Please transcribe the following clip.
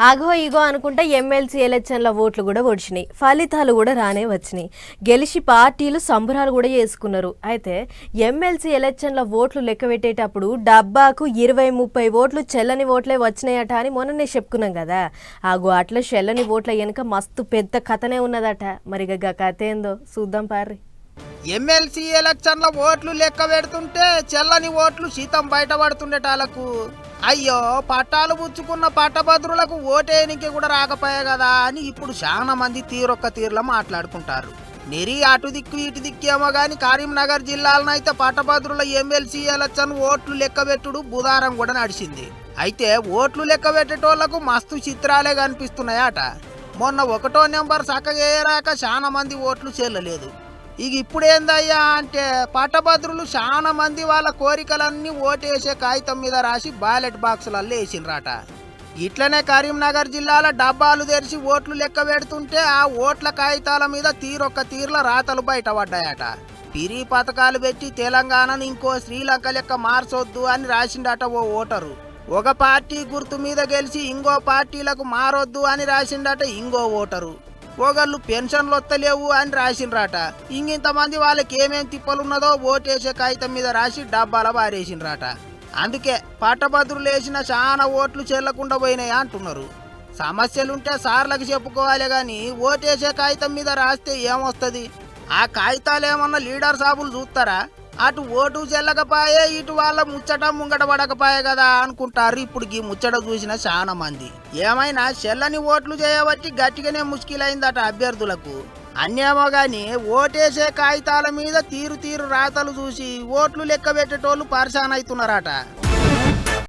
అగో ఇగో అనుకుంటా ఎమ్మెల్సీ ఎలక్షన్ల ఓట్లు కూడా వచ్చినాయి ఫలితాలు కూడా రానే వచ్చినాయి. గెలిచి పార్టీలు సంబరాలు కూడా చేసుకున్నారు. అయితే ఎమ్మెల్సీ ఎలక్షన్ల ఓట్లు లెక్క పెట్టేటప్పుడు డబ్బాకు ఇరవై ముప్పై ఓట్లు చెల్లని ఓట్లే వచ్చినాయట అని మొన్ననే చెప్పుకున్నాం కదా. ఆగో అట్లా చెల్లని ఓట్ల వెనుక మస్తు పెద్ద కథనే ఉన్నదట. మరి గా కథ ఏందో చూద్దాం పార్రి. ఎమ్మెల్సీ ఎలక్షన్ల ఓట్లు లెక్క పెడుతుంటే చెల్లని ఓట్లు సీతం బయటపడుతుండేటాలకు అయ్యో పట్టాలు పుచ్చుకున్న పట్టభద్రులకు ఓటేయనికి కూడా రాకపోయే కదా అని ఇప్పుడు చాలా మంది తీరొక్క తీరులో మాట్లాడుకుంటారు. నెరి అటు దిక్కు ఇటు దిక్కేమో గాని కరీంనగర్ జిల్లాలనైతే పట్టభద్రుల ఎమ్మెల్సీ ఎలక్షన్ ఓట్లు లెక్కబెట్టుడు బుధారం కూడా నడిచింది. అయితే ఓట్లు లెక్కబెట్టేటోళ్ళకు మస్తు చిత్రాలే కనిపిస్తున్నాయట. మొన్న ఒకటో నెంబర్ చక్కగా చాలా మంది ఓట్లు చెల్లలేదు. ఇక ఇప్పుడేందయ్యా అంటే పట్టభద్రులు చాలా మంది వాళ్ళ కోరికలన్నీ ఓటేసే కాగితం మీద రాసి బ్యాలెట్ బాక్సులల్లో వేసిండ్రట. ఇట్లనే కరీంనగర్ జిల్లాలో డబ్బాలు తెరిచి ఓట్లు లెక్క పెడుతుంటే ఆ ఓట్ల కాగితాల మీద తీరొక్క తీర్ల రాతలు బయటపడ్డాయట. పిరి పథకాలు పెట్టి తెలంగాణను ఇంకో శ్రీలంక లెక్క మార్చొద్దు అని రాసిండట ఓ ఓటరు. ఒక పార్టీ గుర్తు మీద గెలిచి ఇంకో పార్టీలకు మారొద్దు అని రాసిండట ఇంకో ఓటరు. ఒకళ్ళు పెన్షన్లు వస్తలేవు అని రాసిండ్రాట. ఇంకింతమంది వాళ్ళకి ఏమేం తిప్పలున్నదో ఓటేసే కాగితం మీద రాసి డబ్బాల పారేసిండ్రాట అందుకే పట్టభద్రులు వేసిన చాలా ఓట్లు చెల్లకుండా పోయినాయి అంటున్నారు. సమస్యలుంటే సార్లకు చెప్పుకోవాలి కానీ ఓటేసే కాగితం మీద రాస్తే ఏమొస్తుంది? ఆ కాగితాలు ఏమన్నా లీడర్ సాబులు చూస్తారా అటు ఓటు చెల్లకపాయే ఇటు వాళ్ళ ముచ్చట ముంగట పడకపాయే కదా అనుకుంటారు. ఇప్పుడు ఈ ముచ్చట చూసిన చాలా మంది. ఏమైనా చెల్లని ఓట్లు చేయబట్టి గట్టిగానే ముష్కిలైందట అభ్యర్థులకు. అన్నేమో గాని ఓటేసే కాగితాల మీద తీరు తీరు రాతలు చూసి ఓట్లు లెక్క పెట్టేటోళ్ళు పరిశాన్ అవుతున్నారట